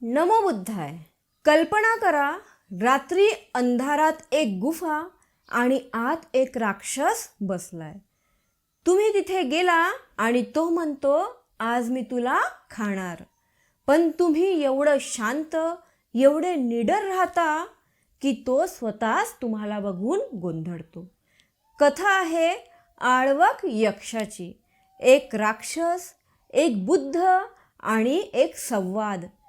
नमो बुद्धाय. कल्पना करा रात्री अंधारात एक गुफा आणि आत एक राक्षस बसलाय. तुम्ही तिथे गेला आणि तो म्हणतो आज मी तुला खाणार. पण तुम्ही एवढं शांत एवढे निडर राहता की तो स्वतःच तुम्हाला बघून गोंधळतो. कथा आहे आळवक यक्षाची. एक राक्षस एक बुद्ध आणि एक संवाद.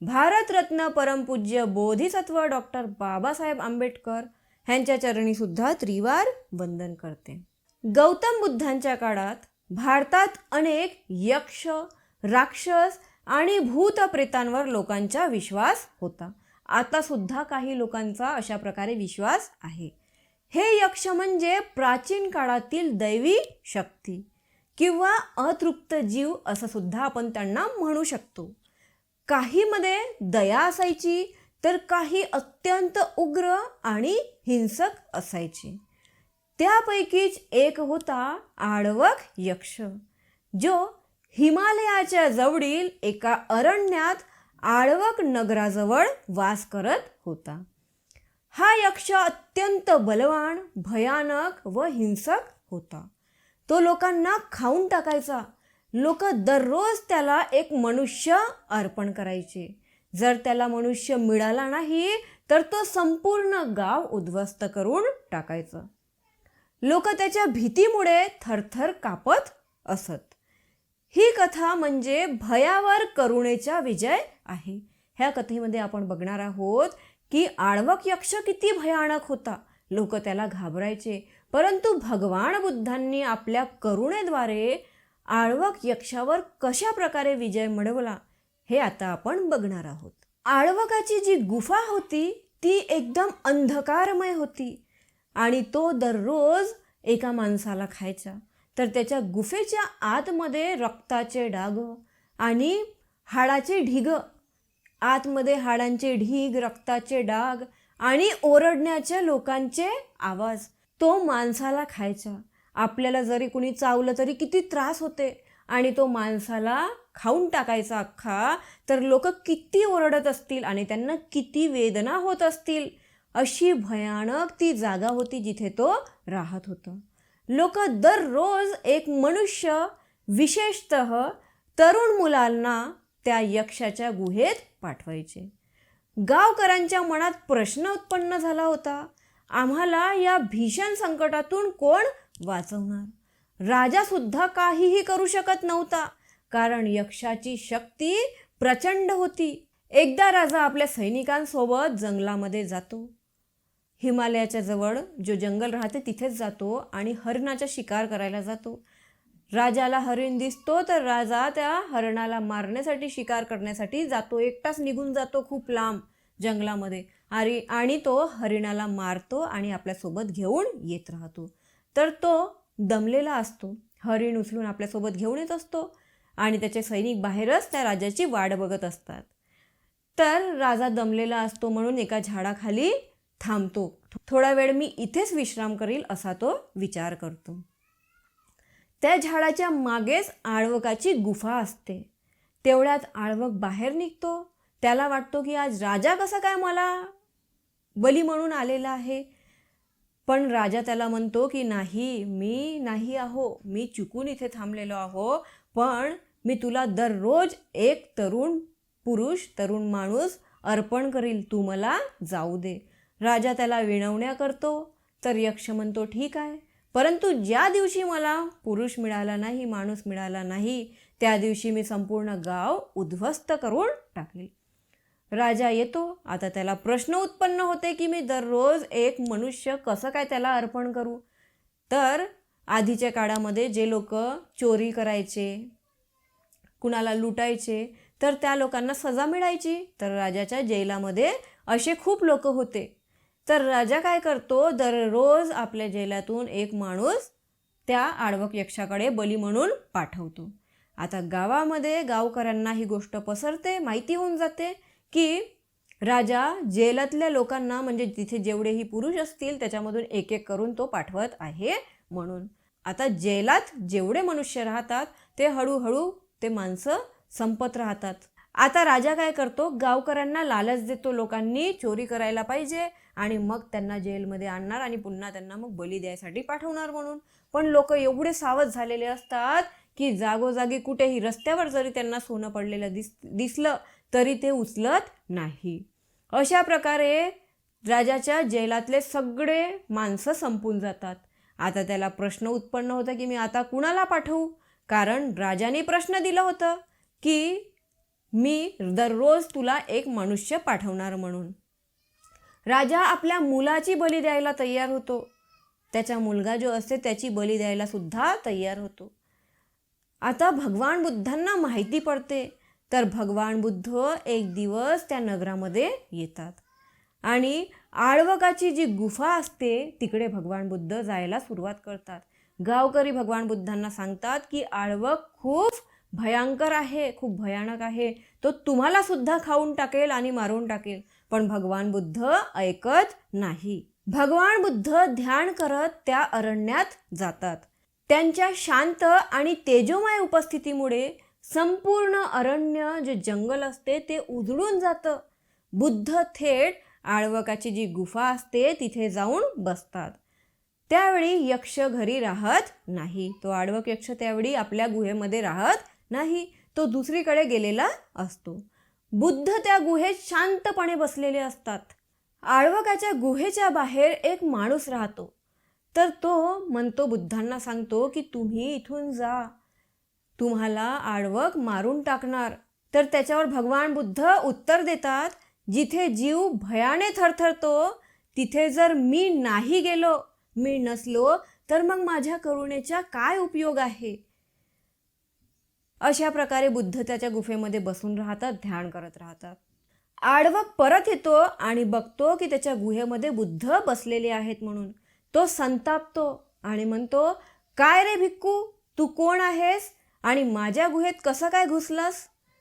भारतरत्न परमपूज्य बोधिसत्व डॉक्टर बाबासाहेब आंबेडकर ह्यांच्या चरणीसुद्धा त्रिवार वंदन करते. गौतम बुद्धांच्या काळात भारतात अनेक यक्ष राक्षस आणि भूतप्रेतांवर लोकांचा विश्वास होता. आता सुद्धा काही लोकांचा अशा प्रकारे विश्वास आहे. हे यक्ष म्हणजे प्राचीन काळातील दैवी शक्ती किंवा अतृप्त जीव असं सुद्धा आपण त्यांना म्हणू शकतो. काहीमध्ये दया असायची तर काही अत्यंत उग्र आणि हिंसक असायचे. त्यापैकीच एक होता आडवक यक्ष जो हिमालयाच्या जवळील एका अरण्यात आळवक नगराजवळ वास करत होता. हा यक्ष अत्यंत बलवान भयानक व हिंसक होता. तो लोकांना खाऊन टाकायचा लोक दररोज त्याला एक मनुष्य अर्पण करायचे. जर त्याला मनुष्य मिळाला नाही तर तो संपूर्ण गाव उद्ध्वस्त करून टाकायचं. लोक त्याच्या भीतीमुळे थरथर कापत असत. ही कथा म्हणजे भयावर करुणेचा विजय आहे. ह्या कथेमध्ये आपण बघणार आहोत की आळवक यक्ष किती भयानक होता. लोक त्याला घाबरायचे. परंतु भगवान बुद्धांनी आपल्या करुणेद्वारे आळवक यक्षावर कशा प्रकारे विजय मिळवला हे आता आपण बघणार आहोत. आळवकाची जी गुफा होती ती एकदम अंधकारमय होती आणि तो दररोज एका माणसाला खायचा. तर त्याच्या गुफेच्या आतमध्ये रक्ताचे डाग आणि हाडाचे ढिग आतमध्ये हाडांचे ढीग रक्ताचे डाग आणि ओरडण्याच्या लोकांचे आवाज तो माणसाला खायचा. आपल्याला जरी कुणी चावलं तरी किती त्रास होते. आणि तो माणसाला खाऊन टाकायचा अख्खा तर लोक किती ओरडत असतील आणि त्यांना किती वेदना होत असतील. अशी भयानक ती जागा होती जिथे तो राहत होता. लोक दररोज एक मनुष्य विशेषत तरुण मुलांना त्या यक्षाच्या गुहेत पाठवायचे. गावकऱ्यांच्या मनात प्रश्न उत्पन्न झाला होता. आम्हाला या भीषण संकटातून कोण वाचवणार. राजासुद्धा काहीही करू शकत नव्हता कारण यक्षाची शक्ती प्रचंड होती. एकदा राजा आपल्या सैनिकांसोबत जंगलामध्ये जातो. हिमालयाच्या जवळ जो जंगल राहते तिथेच जातो आणि हरणाचा शिकार करायला जातो. राजाला हरिण दिसतो तर राजा त्या हरणाला मारण्यासाठी शिकार करण्यासाठी जातो. एकटाच निघून जातो खूप लांब जंगलामध्ये. आणि आणि तो हरिणाला मारतो आणि आपल्यासोबत घेऊन येत राहतो. तर तो दमलेला असतो. हरिण उचलून आपल्यासोबत घेऊन येत असतो आणि त्याचे सैनिक बाहेरच त्या राजाची वाट बघत असतात. तर राजा दमलेला असतो म्हणून एका झाडाखाली थांबतो. थोडा वेळ मी इथेच विश्राम करील असा तो विचार करतो. त्या झाडाच्या मागेच आळवकाची गुफा असते. तेवढ्यात आळवक बाहेर निघतो. त्याला वाटतो की आज राजा कसा काय मला बली म्हणून आलेला आहे. पण राजा त्याला म्हणतो की नाही मी नाही आहो. मी चुकून इथे थांबलेलो आहो. पण मी तुला दररोज एक तरुण पुरुष तरुण माणूस अर्पण करील तू मला जाऊ दे. राजा त्याला विणवण्या करतो. तर यक्ष म्हणतो ठीक आहे. परंतु ज्या दिवशी मला पुरुष मिळाला नाही माणूस मिळाला नाही त्या दिवशी मी संपूर्ण गाव उद्ध्वस्त करून टाकेल. राजा येतो. आता त्याला प्रश्न उत्पन्न होते की मी दररोज एक मनुष्य कसं काय त्याला अर्पण करू? तर आधीच्या काळामध्ये जे लोक चोरी करायचे कुणाला लुटायचे तर त्या लोकांना सजा मिळायची. तर राजाच्या जेलामध्ये असे खूप लोक होते. तर राजा काय करतो? दररोज आपल्या जेलातून एक माणूस त्या आडवक यक्षाकडे बली म्हणून पाठवतो. आता गावामध्ये गावकऱ्यांना ही गोष्ट पसरते माहिती होऊन जाते. की राजा जेलातल्या लोकांना म्हणजे तिथे जेवढेही पुरुष असतील त्याच्यामधून एक एक करून तो पाठवत आहे म्हणून. आता जेलात जेवढे मनुष्य राहतात ते हळूहळू ते माणसं संपत राहतात. आता राजा काय करतो? गावकऱ्यांना लालच देतो लोकांनी चोरी करायला पाहिजे आणि मग त्यांना जेलमध्ये आणणार आणि पुन्हा त्यांना मग बली द्यायसाठी पाठवणार म्हणून. पण लोक एवढे सावध झालेले असतात की जागोजागी कुठेही रस्त्यावर जरी त्यांना सोनं पडलेलं दिस दिसलं तरी ते उचलत नाही. अशा प्रकारे राजाच्या जेलातले सगळे माणसं संपून जातात. आता त्याला प्रश्न उत्पन्न होता की मी आता कुणाला पाठवू? कारण राजाने प्रश्न दिलं होतं की मी दररोज तुला एक मनुष्य पाठवणार म्हणून. राजा आपल्या मुलाची बली द्यायला तयार होतो. त्याचा मुलगा जो असते त्याची बली द्यायला सुद्धा तयार होतो. आता भगवान बुद्धांना माहिती पडते. तर भगवान बुद्ध एक दिवस त्या नगरामध्ये येतात. आणि आळवकाची जी गुफा असते तिकडे भगवान बुद्ध जायला सुरुवात करतात. गावकरी भगवान बुद्धांना सांगतात की आळवक खूप भयंकर आहे खूप भयानक आहे. तो तुम्हाला सुद्धा खाऊन टाकेल आणि मारून टाकेल पण भगवान बुद्ध ऐकत नाही. भगवान बुद्ध ध्यान करत त्या अरण्यात जातात. त्यांच्या शांत आणि तेजोमय उपस्थितीमुळे संपूर्ण अरण्य जे जंगल असते ते उजळून जातं. बुद्ध थेट आळवकाची जी गुफा असते तिथे जाऊन बसतात. त्यावेळी यक्ष घरी राहत नाही. तो आडवक यक्ष त्यावेळी आपल्या गुहेमध्ये राहत नाही. तो दुसरीकडे गेलेला असतो. बुद्ध त्या गुहेत शांतपणे बसलेले असतात. आळवकाच्या गुहेच्या बाहेर एक माणूस राहतो. तर तो म्हणतो बुद्धांना सांगतो की तुम्ही इथून जा. तुम्हाला आडवक मारून टाकणार. तर त्याच्यावर भगवान बुद्ध उत्तर देतात जिथे जीव भयाने थरथरतो तिथे जर मी नाही गेलो मी नसलो तर मग माझ्या करुणेचा काय उपयोग आहे? अशा प्रकारे बुद्ध त्याच्या गुफेमध्ये बसून राहतात ध्यान करत राहतात. आडवक परत येतो आणि बघतो की त्याच्या गुहेमध्ये बुद्ध बसलेले आहेत म्हणून. तो संतापतो आणि म्हणतो काय रे भिक्कू तू कोण आहेस? आणि माझ्या गुहेत कसं काय घुसलास?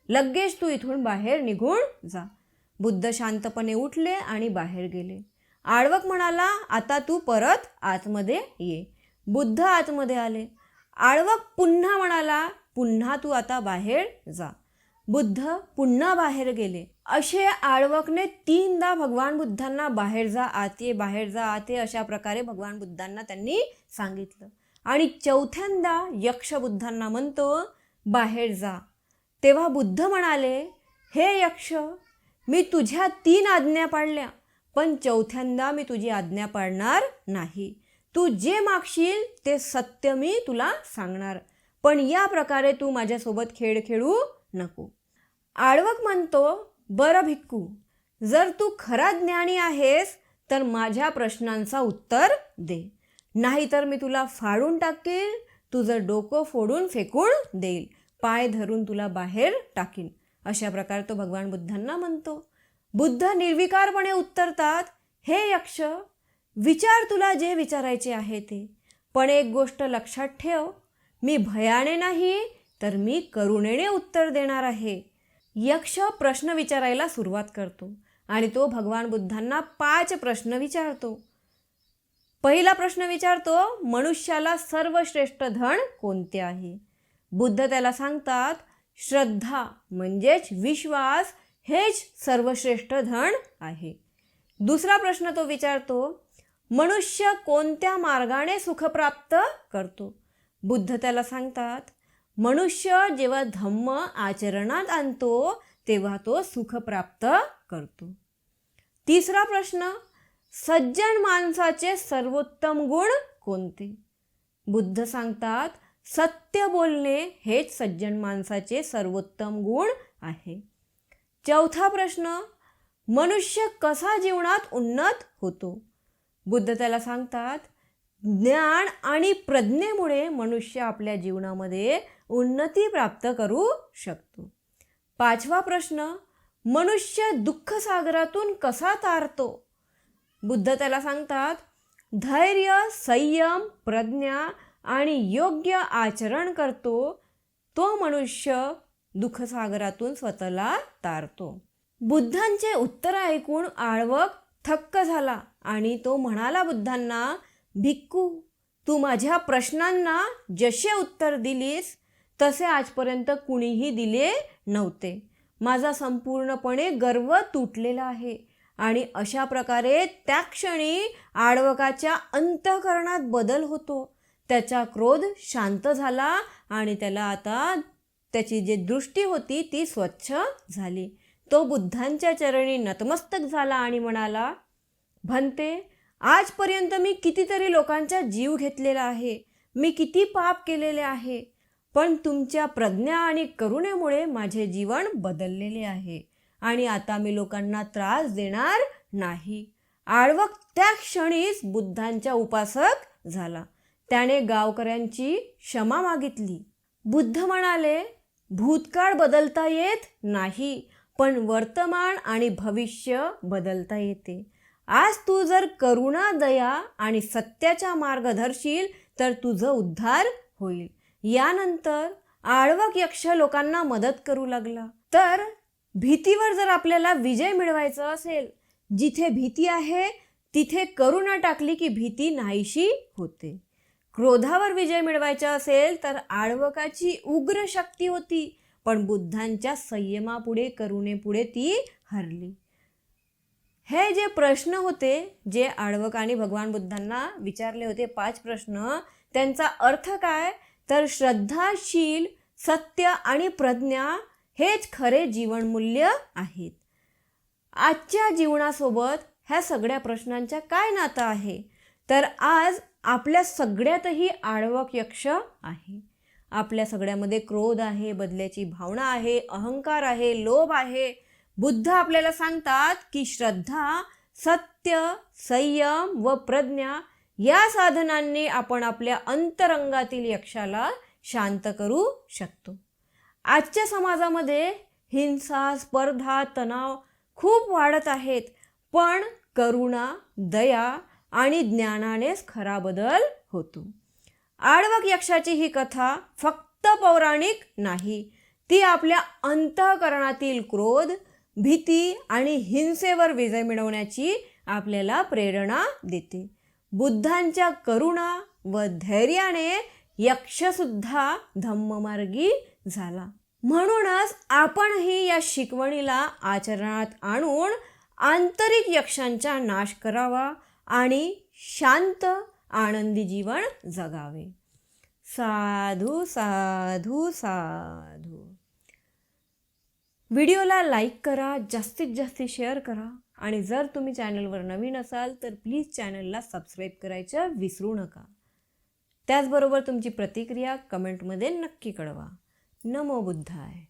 लगेच तू इथून बाहेर निघून जा. बुद्ध शांतपणे उठले आणि बाहेर गेले. आडवक म्हणाला आता तू परत आतमध्ये ये. बुद्ध आतमध्ये आले. आडवक पुन्हा म्हणाला पुन्हा तू आता बाहेर जा. बुद्ध पुन्हा बाहेर गेले. असे आळवकने तीनदा भगवान बुद्धांना बाहेर जा आते बाहेर जा आते अशा प्रकारे भगवान बुद्धांना त्यांनी सांगितलं. आणि चौथ्यांदा यक्षबुद्धांना म्हणतो बाहेर जा. तेव्हा बुद्ध म्हणाले हे यक्ष मी तुझ्या तीन आज्ञा पाळल्या पण चौथ्यांदा मी तुझी आज्ञा पाळणार नाही. तू जे मागशील ते सत्य मी तुला सांगणार. पण या प्रकारे तू माझ्यासोबत खेळ खेळू नको. आडवक म्हणतो बरं भिक्कू जर तू खरा ज्ञानी आहेस तर माझ्या प्रश्नांचा उत्तर दे. नाहीतर मी तुला फाडून टाकेल तुझं डोकं फोडून फेकून देईल. पाय धरून तुला बाहेर टाकीन. अशा प्रकारे तो भगवान बुद्धांना म्हणतो. बुद्ध निर्विकारपणे उत्तरतात हे यक्ष विचार तुला जे विचारायचे आहे ते. पण एक गोष्ट लक्षात ठेव मी भयाने नाही तर मी करुणेने उत्तर देणार आहे. यक्ष प्रश्न विचारायला सुरुवात करतो आणि तो भगवान बुद्धांना पाच प्रश्न विचारतो. पहिला प्रश्न विचारतो मनुष्याला सर्वश्रेष्ठ धन कोणते आहे? बुद्ध त्याला सांगतात श्रद्धा म्हणजेच विश्वास हेच सर्वश्रेष्ठ धन आहे. दुसरा प्रश्न तो विचारतो मनुष्य कोणत्या मार्गाने सुखप्राप्त करतो? बुद्ध त्याला सांगतात मनुष्य जेव्हा धम्म आचरणात आणतो तेव्हा तो सुखप्राप्त करतो. तिसरा प्रश्न सज्जन माणसाचे सर्वोत्तम गुण कोणते? बुद्ध सांगतात सत्य बोलणे हेच सज्जन माणसाचे सर्वोत्तम गुण आहे. चौथा प्रश्न मनुष्य कसा जीवनात उन्नत होतो? बुद्ध त्याला सांगतात ज्ञान आणि प्रज्ञेमुळे मनुष्य आपल्या जीवनामध्ये उन्नती प्राप्त करू शकतो. पाचवा प्रश्न मनुष्य दुःखसागरातून कसा तारतो? बुद्ध त्याला सांगतात धैर्य संयम प्रज्ञा आणि योग्य आचरण करतो तो मनुष्य दुःखसागरातून स्वतःला तारतो. बुद्धांचे उत्तर ऐकून आळवक थक्क झाला आणि तो म्हणाला बुद्धांना भिक्खू तू माझ्या प्रश्नांना जसे उत्तर दिलीस तसे आजपर्यंत कुणीही दिले नव्हते. माझा संपूर्णपणे गर्व तुटलेला आहे. आणि अशा प्रकारे त्या क्षणी आडवकाच्या अंतःकरणात बदल होतो. त्याचा क्रोध शांत झाला आणि त्याला आता त्याची जी दृष्टी होती ती स्वच्छ झाली. तो बुद्धांच्या चरणी नतमस्तक झाला आणि म्हणाला भंते आजपर्यंत मी कितीतरी लोकांचा जीव घेतलेला आहे. मी किती पाप केलेले आहे. पण तुमच्या प्रज्ञा आणि करुणेमुळे माझे जीवन बदललेले आहे. आणि आता मी लोकांना त्रास देणार नाही. आळवक त्या क्षणीच बुद्धांच्या उपासक झाला. त्याने गावकऱ्यांची क्षमा मागितली. बुद्ध म्हणाले भूतकाळ बदलता येत नाही पण वर्तमान आणि भविष्य बदलता येते. आज तू जर करुणा दया आणि सत्याचा मार्ग धरशील तर तुझं उद्धार होईल. यानंतर आळवक यक्ष लोकांना मदत करू लागला. तर भीतीवर जर आपल्याला विजय मिळवायचा असेल जिथे भीती आहे तिथे करुणा टाकली की भीती नाहीशी होते. क्रोधावर विजय मिळवायचा असेल तर आळवकाची उग्र शक्ती होती पण बुद्धांच्या संयमापुढे करुणेपुढे ती हरली. हे जे प्रश्न होते जे आळवकाने भगवान बुद्धांना विचारले होते पाच प्रश्न त्यांचा अर्थ काय? तर श्रद्धाशील सत्य आणि प्रज्ञा हेच खरे जीवनमूल्य आहेत. आजच्या जीवनासोबत ह्या सगळ्या प्रश्नांच्या काय नातं आहे? तर आज आपल्या सगळ्यातही आडवक यक्ष आहे. आपल्या सगळ्यामध्ये क्रोध आहे बदल्याची भावना आहे अहंकार आहे लोभ आहे. बुद्ध आपल्याला सांगतात की श्रद्धा सत्य संयम व प्रज्ञा या साधनांनी आपण आपल्या अंतरंगातील यक्षाला शांत करू शकतो. आजच्या समाजामध्ये हिंसा स्पर्धा तणाव खूप वाढत आहेत. पण करुणा दया आणि ज्ञानानेच खरा बदल होतो. आडवक यक्षाची ही कथा फक्त पौराणिक नाही ती आपल्या अंतःकरणातील क्रोध भीती आणि हिंसेवर विजय मिळवण्याची आपल्याला प्रेरणा देते. बुद्धांच्या करुणा व धैर्याने यक्षसुद्धा धम्ममार्गी झाला. म्हणूनच आपणही या शिकवणीला आचरणात आणून आंतरिक यक्षांचा नाश करावा आणि शांत आनंदी जीवन जगावे. साधू साधू साधू. व्हिडिओला लाईक करा जास्तीत जास्त शेअर करा आणि जर तुम्ही चॅनलवर नवीन असाल तर प्लीज चॅनलला सबस्क्राईब करायचं विसरू नका. त्याचबरोबर तुमची प्रतिक्रिया कमेंटमध्ये नक्की कळवा. नमो बुद्धाय.